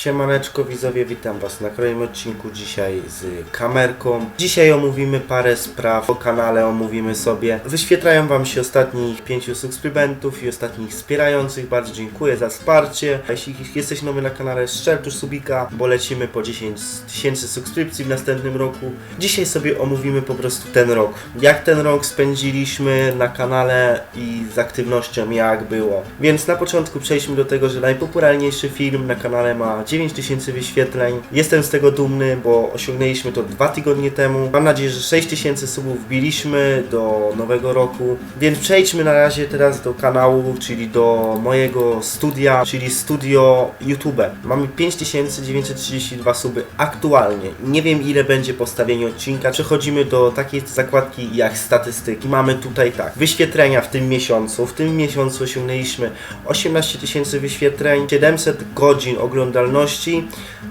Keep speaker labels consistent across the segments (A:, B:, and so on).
A: Siemaneczko widzowie, witam was na kolejnym odcinku dzisiaj z kamerką. Dzisiaj omówimy parę spraw o kanale, omówimy sobie. Wyświetlają wam się ostatnich pięciu subskrybentów i ostatnich wspierających. Bardzo dziękuję za wsparcie. Jeśli jesteś nowy na kanale, strzel subika, bo lecimy po 10 tysięcy subskrypcji w następnym roku. Dzisiaj sobie omówimy po prostu ten rok. Jak ten rok spędziliśmy na kanale i z aktywnością, jak było. Więc na początku przejdźmy do tego, że najpopularniejszy film na kanale ma 9000 wyświetleń. Jestem z tego dumny, bo osiągnęliśmy to dwa tygodnie temu. Mam nadzieję, że 6000 subów wbiliśmy do nowego roku. Więc przejdźmy na razie teraz do kanału, czyli do mojego studia, czyli studio YouTube. Mamy 5932 suby aktualnie. Nie wiem ile będzie postawienie odcinka. Przechodzimy do takiej zakładki jak statystyki. Mamy tutaj tak, wyświetlenia w tym miesiącu. W tym miesiącu osiągnęliśmy 18 tysięcy wyświetleń, 700 godzin oglądalności,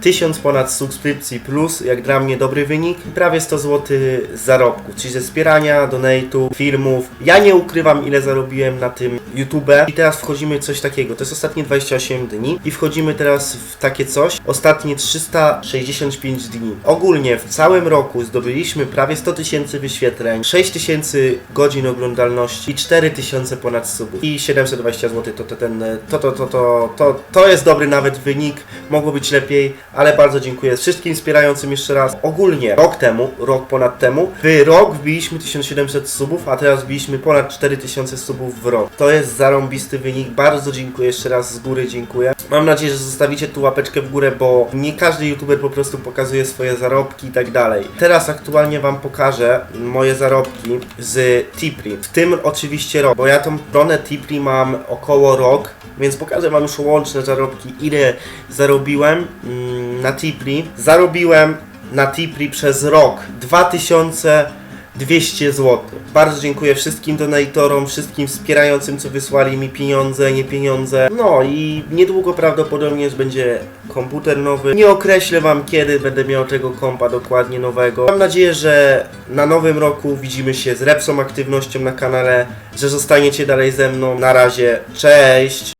A: 1000 ponad subskrypcji plus, jak dla mnie dobry wynik, prawie 100 zł zarobków, czyli ze wspierania, donate'u, filmów. Ja nie ukrywam ile zarobiłem na tym YouTube i teraz wchodzimy w coś takiego, to jest ostatnie 28 dni i wchodzimy teraz w takie coś, ostatnie 365 dni. Ogólnie w całym roku zdobyliśmy prawie 100 tysięcy wyświetleń, 6 tysięcy godzin oglądalności i 4 tysiące ponad subów. I 720 zł to, to, ten, to, to, to, to, to, to jest dobry nawet wynik, mogło być lepiej, ale bardzo dziękuję wszystkim wspierającym jeszcze raz. Ogólnie rok temu, rok ponad temu, w rok wbiliśmy 1700 subów, a teraz wbiliśmy ponad 4000 subów w rok. To jest zarąbisty wynik, bardzo dziękuję jeszcze raz z góry, dziękuję. Mam nadzieję, że zostawicie tu łapeczkę w górę, bo nie każdy youtuber po prostu pokazuje swoje zarobki i tak dalej. Teraz aktualnie wam pokażę moje zarobki z Tipri. W tym oczywiście rok, bo ja tą stronę Tipri mam około rok, więc pokażę wam już łączne zarobki, ile zarobiłem mm, na Tipri. Zarobiłem na Tipri przez rok 2200 zł. Bardzo dziękuję wszystkim donatorom, wszystkim wspierającym, co wysłali mi pieniądze, nie pieniądze. No i niedługo prawdopodobnie będzie komputer nowy. Nie określę wam kiedy będę miał tego kompa dokładnie nowego. Mam nadzieję, że na nowym roku widzimy się z lepszą aktywnością na kanale, że zostaniecie dalej ze mną. Na razie, cześć!